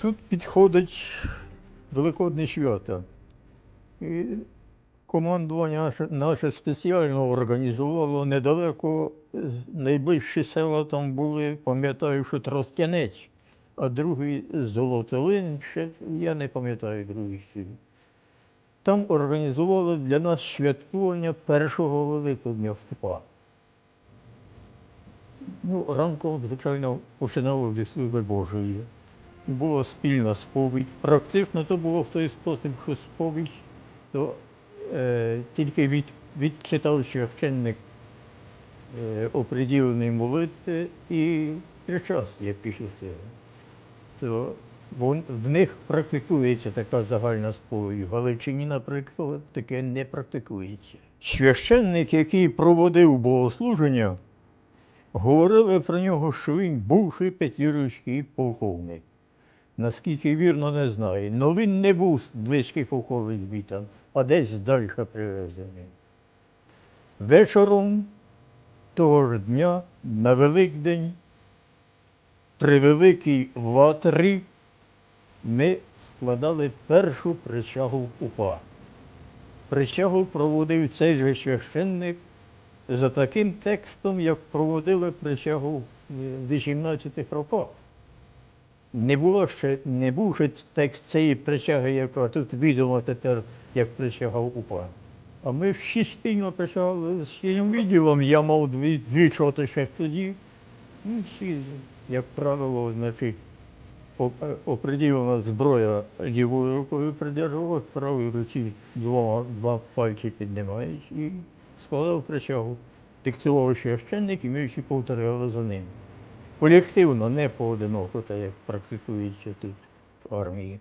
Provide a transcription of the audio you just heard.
Тут підходить Великодне свято. І командування наше, спеціально організувало недалеко, найближчі села там були, пам'ятаю, що Тростянець, а другий Золотолин, ще я не пам'ятаю другий сіл. Там організували для нас святкування першого Великодня в ПА. Ну, ранком, звичайно, починали зі служби Божої. Була спільна сповідь. Практично то було в той спосіб, що сповідь, то е, тільки від, відчитав священник е, оприділені молитви і причастя після цього. То вон, в них практикується така загальна сповідь. В Галичині, наприклад, таке не практикується. Священник, який проводив богослуження, говорили про нього, що він бувший петлюрівський полковник. Наскільки вірно, не знаю. Ну він не був близький полковник звітам, а десь далі привезений. Вечором того ж дня на Великдень при великій ватрі ми складали першу присягу УПА. Присягу проводив цей же священник за таким текстом, як проводили присягу в 18 роках. Не було ще, не був ще текст цієї присяги, яка тут відомо тепер, як присяга УПА. А ми всі спільно присягали з цим відділом. Я мав дві, дві ще тоді. Ну, всі, як правило, значить, оприділена зброя лівою рукою придержував, правою руці два, два пальці піднімаєш і складав присягу. Диктував священник, і ми всі повторяли за ним. Колективно, не поодиноко, так як практикується тут в армії.